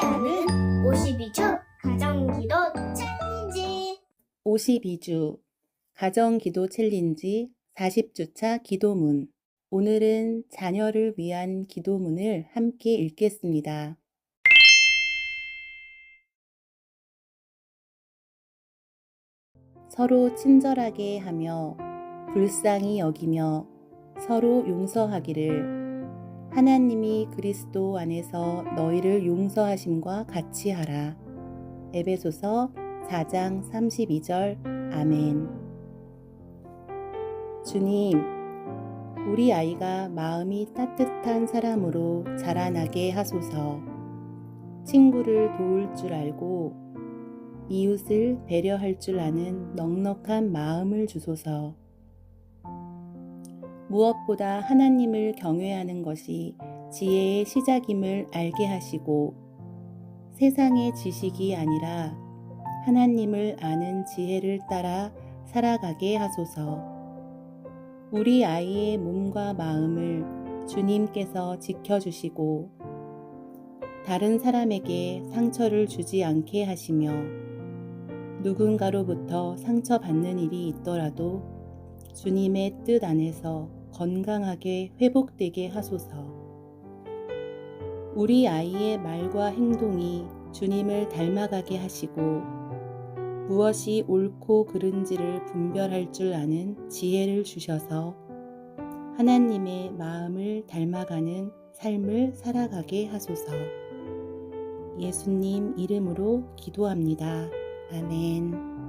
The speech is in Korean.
52주 가정기도 챌린지 52주 가정기도 챌린지 40주차 기도문 오늘은 자녀를 위한 기도문을 함께 읽겠습니다. 서로 친절하게 하며 불쌍히 여기며 서로 용서하기를 하나님이 그리스도 안에서 너희를 용서하심과 같이 하라. 에베소서 4장 32절 아멘. 주님, 우리 아이가 마음이 따뜻한 사람으로 자라나게 하소서. 친구를 도울 줄 알고 이웃을 배려할 줄 아는 넉넉한 마음을 주소서. 무엇보다 하나님을 경외하는 것이 지혜의 시작임을 알게 하시고 세상의 지식이 아니라 하나님을 아는 지혜를 따라 살아가게 하소서. 우리 아이의 몸과 마음을 주님께서 지켜주시고 다른 사람에게 상처를 주지 않게 하시며 누군가로부터 상처받는 일이 있더라도 주님의 뜻 안에서 건강하게 회복되게 하소서. 우리 아이의 말과 행동이 주님을 닮아가게 하시고 무엇이 옳고 그른지를 분별할 줄 아는 지혜를 주셔서 하나님의 마음을 닮아가는 삶을 살아가게 하소서. 예수님 이름으로 기도합니다. 아멘.